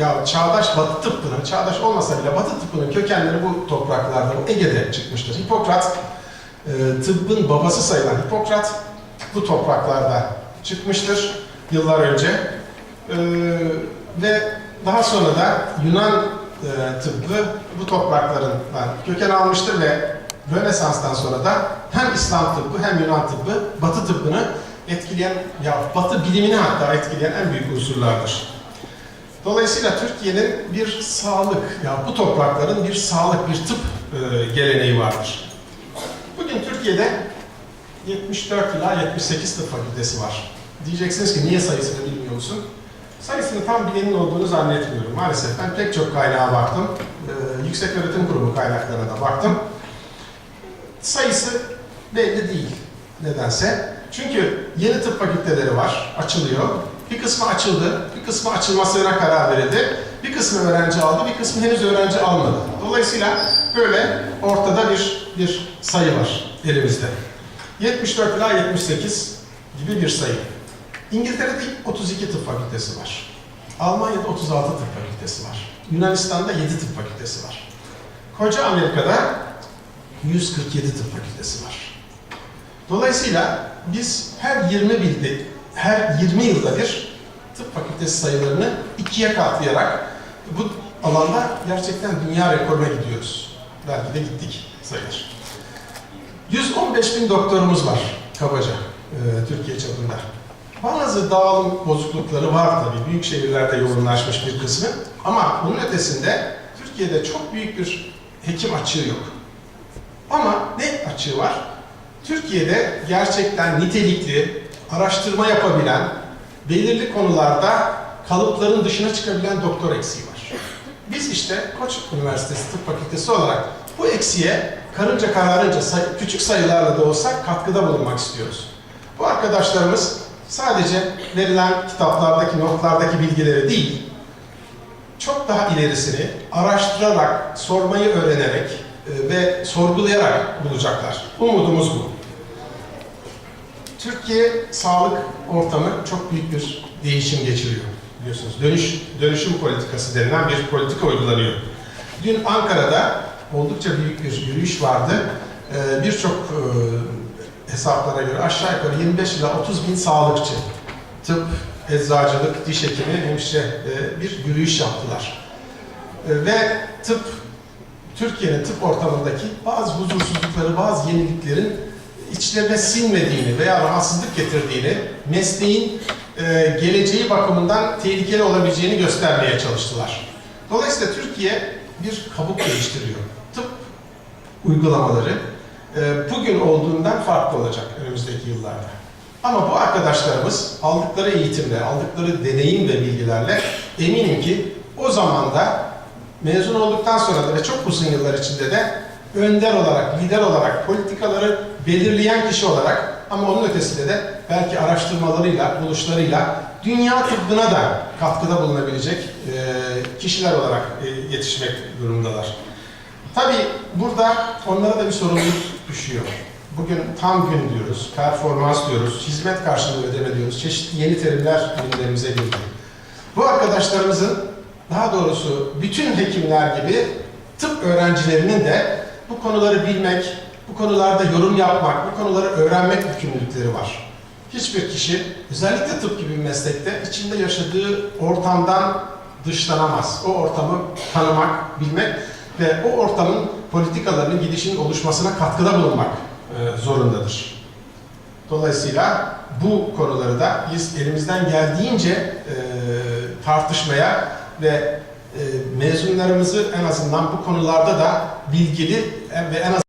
ya çağdaş batı tıbbının, çağdaş olmasa bile batı tıbbının kökenleri bu topraklarda, bu Ege'de çıkmıştır. Hipokrat, e, tıbbın babası sayılan Hipokrat bu topraklarda çıkmıştır yıllar önce. E, ve daha sonra da Yunan e, tıbbı bu topraklarından köken almıştır ve Rönesans'tan sonra da hem İslam tıbbı hem Yunan tıbbı Batı tıbbını etkileyen, ya Batı bilimini hatta etkileyen en büyük unsurlardır. Dolayısıyla Türkiye'nin bir sağlık, ya bu toprakların bir sağlık, bir tıp e, geleneği vardır. Bugün Türkiye'de 74 ila 78 tıp fakültesi var. Diyeceksiniz ki niye sayısını bilmiyor musun? Sayısını tam bilenin olduğunu zannetmiyorum. Maalesef ben pek çok kaynağa baktım. Ee, Yüksek Öğretim Kurumu kaynaklarına da baktım. Sayısı belli değil nedense. Çünkü yeni tıp fakülteleri var, açılıyor. Bir kısmı açıldı, bir kısmı açılmasına karar verildi. Bir kısmı öğrenci aldı, bir kısmı henüz öğrenci almadı. Dolayısıyla böyle ortada bir bir sayı var elimizde. 74 ila 78 gibi bir sayı. İngiltere'de 32 tıp fakültesi var. Almanya'da 36 tıp fakültesi var. Yunanistan'da 7 tıp fakültesi var. Koca Amerika'da 147 tıp fakültesi var. Dolayısıyla biz her 20 bildi, her 20 yılda bir tıp fakültesi sayılarını ikiye katlayarak bu alanda gerçekten dünya rekoruna gidiyoruz. Belki de gittik sayılır. 115 bin doktorumuz var kabaca e, Türkiye çapında. Bazı dağılım bozuklukları var tabii. Büyük şehirlerde yoğunlaşmış bir kısmı. Ama bunun ötesinde Türkiye'de çok büyük bir hekim açığı yok. Ama ne açığı var? Türkiye'de gerçekten nitelikli, araştırma yapabilen, belirli konularda kalıpların dışına çıkabilen doktor eksiği var. Biz işte Koç Üniversitesi Tıp Fakültesi olarak bu eksiğe karınca kararınca küçük sayılarla da olsa katkıda bulunmak istiyoruz. Bu arkadaşlarımız sadece verilen kitaplardaki, notlardaki bilgileri değil, çok daha ilerisini araştırarak, sormayı öğrenerek ve sorgulayarak bulacaklar. Umudumuz bu. Türkiye sağlık ortamı çok büyük bir değişim geçiriyor biliyorsunuz. Dönüş, dönüşüm politikası denilen bir politika uygulanıyor. Dün Ankara'da oldukça büyük bir yürüyüş vardı. Ee, Birçok e, hesaplara göre aşağı yukarı 25 ila 30 bin sağlıkçı, tıp, eczacılık, diş hekimi, hemşire e, bir yürüyüş yaptılar. E, Ve tıp, Türkiye'nin tıp ortamındaki bazı huzursuzlukları, bazı yeniliklerin içlerine sinmediğini veya rahatsızlık getirdiğini, mesleğin e, geleceği bakımından tehlikeli olabileceğini göstermeye çalıştılar. Dolayısıyla Türkiye bir kabuk geliştiriyor. Tıp uygulamaları e, bugün olduğundan farklı olacak önümüzdeki yıllarda. Ama bu arkadaşlarımız aldıkları eğitimle, aldıkları deneyim ve bilgilerle eminim ki o zaman da mezun olduktan sonra da ve çok uzun yıllar içinde de önder olarak, lider olarak, politikaları belirleyen kişi olarak ama onun ötesinde de belki araştırmalarıyla, buluşlarıyla dünya tıbbına da katkıda bulunabilecek e, kişiler olarak e, yetişmek durumundalar. Tabii burada onlara da bir sorumluluk düşüyor. Bugün tam gün diyoruz, performans diyoruz, hizmet karşılığı ödeme diyoruz. Çeşitli yeni terimler gündemimize girdi. Bu arkadaşlarımızın daha doğrusu bütün hekimler gibi tıp öğrencilerinin de bu konuları bilmek, bu konularda yorum yapmak, bu konuları öğrenmek yükümlülükleri var. Hiçbir kişi, özellikle tıp gibi bir meslekte içinde yaşadığı ortamdan dışlanamaz. O ortamı tanımak, bilmek ve o ortamın politikalarının gidişinin oluşmasına katkıda bulunmak e, zorundadır. Dolayısıyla bu konuları da biz elimizden geldiğince e, tartışmaya ve e, mezunlarımızı en azından bu konularda da bilgili ve en az